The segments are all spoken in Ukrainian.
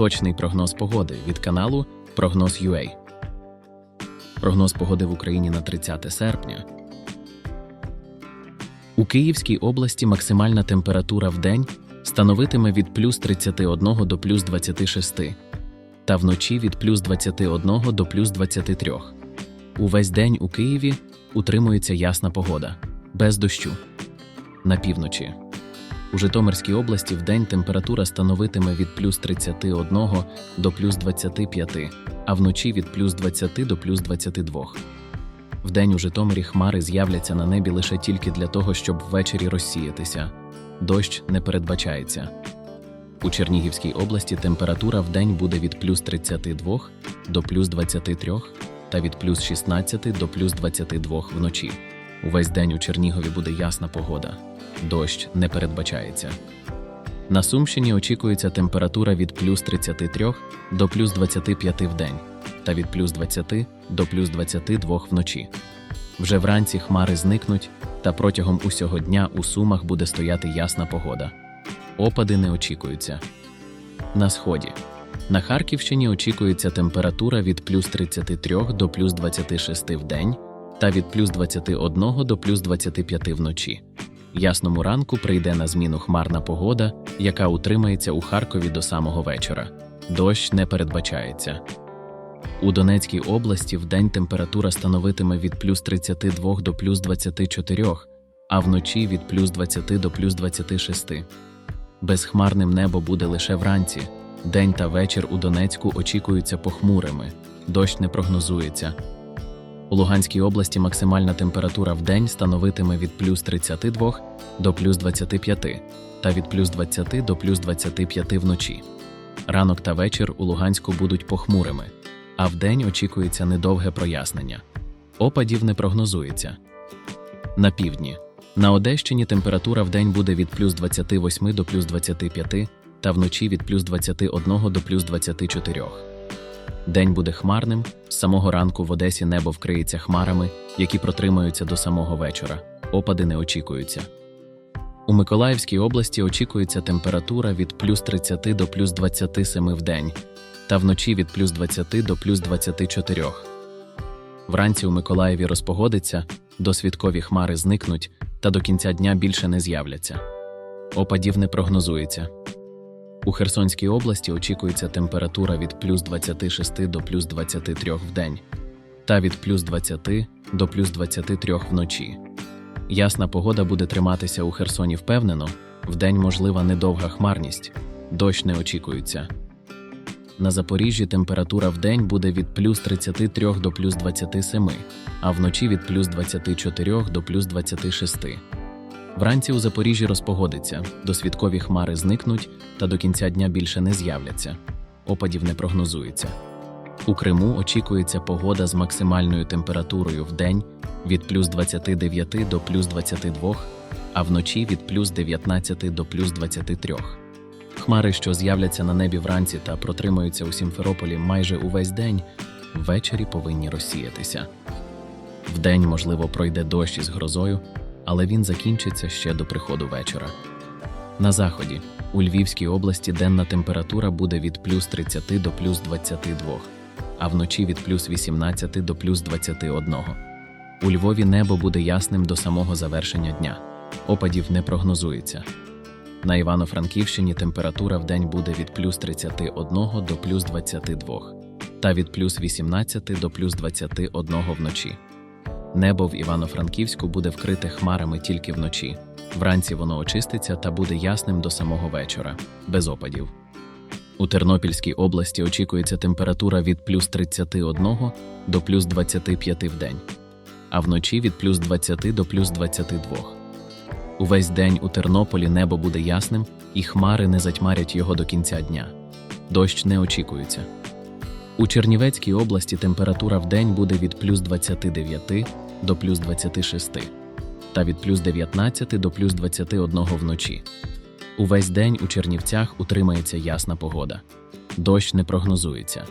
Точний прогноз погоди від каналу Прогноз UA. Прогноз погоди в Україні на 30 серпня. У Київській області максимальна температура в день становитиме від плюс 31 до плюс 26, та вночі від плюс 21 до плюс 23. Увесь день у Києві утримується ясна погода, без дощу. На півночі. У Житомирській області вдень температура становитиме від плюс 31 до плюс 25, а вночі від плюс 20 до плюс 22. Вдень у Житомирі хмари з'являться на небі лише тільки для того, щоб ввечері розсіятися. Дощ не передбачається. У Чернігівській області температура вдень буде від плюс 32 до плюс 23 та від плюс 16 до плюс 22 вночі. Увесь день у Чернігові буде ясна погода. Дощ не передбачається. На Сумщині очікується температура від плюс 33 до плюс 25 в день та від плюс 20 до плюс 22 вночі. Вже вранці хмари зникнуть, та протягом усього дня у Сумах буде стояти ясна погода. Опади не очікуються. На сході. На Харківщині очікується температура від плюс 33 до плюс 26 в день та від плюс 21 до плюс 25 вночі. Ясному ранку прийде на зміну хмарна погода, яка утримається у Харкові до самого вечора. Дощ не передбачається. У Донецькій області вдень температура становитиме від плюс 32 до плюс 24, а вночі від плюс 20 до плюс 26. Безхмарним небо буде лише вранці. День та вечір у Донецьку очікуються похмурими, дощ не прогнозується. У Луганській області максимальна температура в день становитиме від плюс 32 до плюс 25 та від плюс 20 до плюс 25 вночі. Ранок та вечір у Луганську будуть похмурими, а вдень очікується недовге прояснення. Опадів не прогнозується. На півдні. На Одещині температура вдень буде від плюс 28 до плюс 25 та вночі від плюс 21 до плюс 24. День буде хмарним. З самого ранку в Одесі небо вкриється хмарами, які протримаються до самого вечора. Опади не очікуються. У Миколаївській області очікується температура від плюс 30 до плюс 27 в день, та вночі від плюс 20 до плюс 24. Вранці у Миколаєві розпогодиться, досвідкові хмари зникнуть та до кінця дня більше не з'являться. Опадів не прогнозується. У Херсонській області очікується температура від плюс 26 до плюс 23 в день та від плюс 20 до плюс 23 вночі. Ясна погода буде триматися у Херсоні впевнено, вдень можлива недовга хмарність, дощ не очікується. На Запоріжжі температура вдень буде від плюс 33 до плюс 27, а вночі від плюс 24 до плюс 26. Вранці у Запоріжжі розпогодиться, досвідкові хмари зникнуть та до кінця дня більше не з'являться. Опадів не прогнозується. У Криму очікується погода з максимальною температурою в день від плюс 29 до плюс 22, а вночі від плюс 19 до плюс 23. Хмари, що з'являться на небі вранці та протримаються у Сімферополі майже увесь день, ввечері повинні розсіятися. Вдень, можливо, пройде дощ із грозою, але він закінчиться ще до приходу вечора. На заході у Львівській області денна температура буде від плюс 30 до плюс 22, а вночі від плюс 18 до плюс 21. У Львові небо буде ясним до самого завершення дня. Опадів не прогнозується. На Івано-Франківщині температура в день буде від плюс 31 до плюс 22, та від плюс 18 до плюс 21 вночі. Небо в Івано-Франківську буде вкрите хмарами тільки вночі. Вранці воно очиститься та буде ясним до самого вечора, без опадів. У Тернопільській області очікується температура від плюс 31 до плюс 25 в день, а вночі від плюс 20 до плюс 22. Увесь день у Тернополі небо буде ясним, і хмари не затьмарять його до кінця дня. Дощ не очікується. У Чернівецькій області температура в день буде від плюс 29 до плюс 26, та від плюс 19 до плюс 21 вночі. Увесь день у Чернівцях утримається ясна погода. Дощ не прогнозується.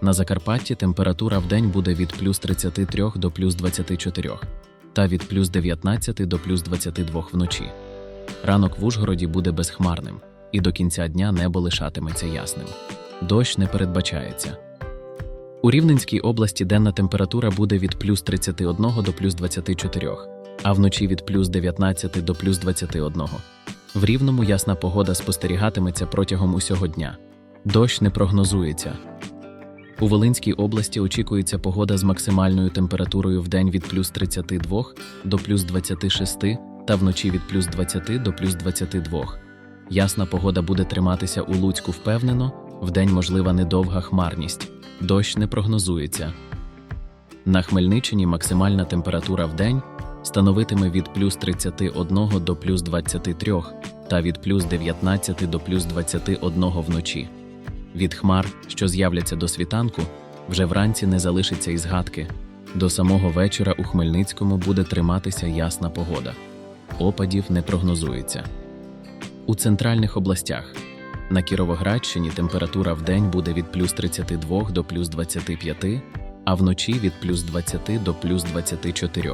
На Закарпатті температура в день буде від плюс 33 до плюс 24, та від плюс 19 до плюс 22 вночі. Ранок в Ужгороді буде безхмарним, і до кінця дня небо лишатиметься ясним. Дощ не передбачається. У Рівненській області денна температура буде від плюс 31 до плюс 24, а вночі від плюс 19 до плюс 21. В Рівному ясна погода спостерігатиметься протягом усього дня. Дощ не прогнозується. У Волинській області очікується погода з максимальною температурою в день від плюс 32 до плюс 26 та вночі від плюс 20 до плюс 22. Ясна погода буде триматися у Луцьку впевнено, вдень можлива недовга хмарність. Дощ не прогнозується. На Хмельниччині максимальна температура в день становитиме від плюс 31 до плюс 23 та від плюс 19 до плюс 21 вночі. Від хмар, що з'являться до світанку, вже вранці не залишиться і згадки. До самого вечора у Хмельницькому буде триматися ясна погода. Опадів не прогнозується. У центральних областях на Кіровоградщині температура в день буде від плюс 32 до плюс 25, а вночі від плюс 20 до плюс 24.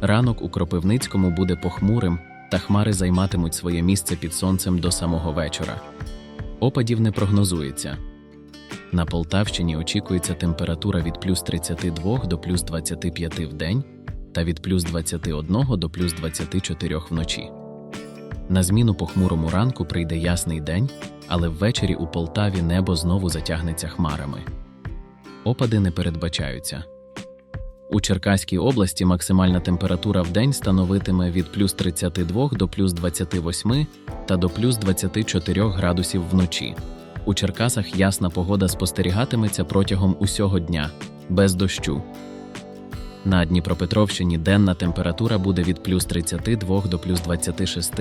Ранок у Кропивницькому буде похмурим, та хмари займатимуть своє місце під сонцем до самого вечора. Опадів не прогнозується. На Полтавщині очікується температура від плюс 32 до плюс 25 в день та від плюс 21 до плюс 24 вночі. На зміну похмурому ранку прийде ясний день, але ввечері у Полтаві небо знову затягнеться хмарами. Опади не передбачаються. У Черкаській області максимальна температура в день становитиме від плюс 32 до плюс 28 та до плюс 24 градусів вночі. У Черкасах ясна погода спостерігатиметься протягом усього дня, без дощу. На Дніпропетровщині денна температура буде від плюс 32 до плюс 26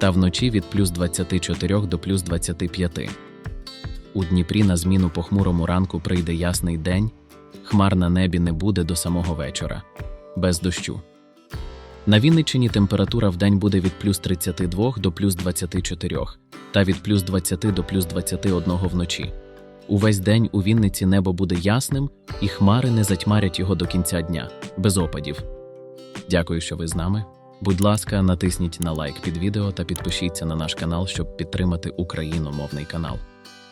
та вночі від плюс 24 до плюс 25. У Дніпрі на зміну похмурому ранку прийде ясний день, хмар на небі не буде до самого вечора, без дощу. На Вінниччині температура в день буде від плюс 32 до плюс 24 та від плюс 20 до плюс 21 вночі. Увесь день у Вінниці небо буде ясним, і хмари не затьмарять його до кінця дня, без опадів. Дякую, що ви з нами. Будь ласка, натисніть на лайк під відео та підпишіться на наш канал, щоб підтримати україномовний канал.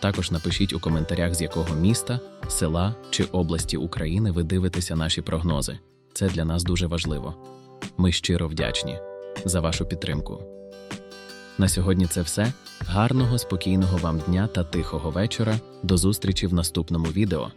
Також напишіть у коментарях, з якого міста, села чи області України ви дивитеся наші прогнози. Це для нас дуже важливо. Ми щиро вдячні за вашу підтримку. На сьогодні це все. Гарного, спокійного вам дня та тихого вечора. До зустрічі в наступному відео.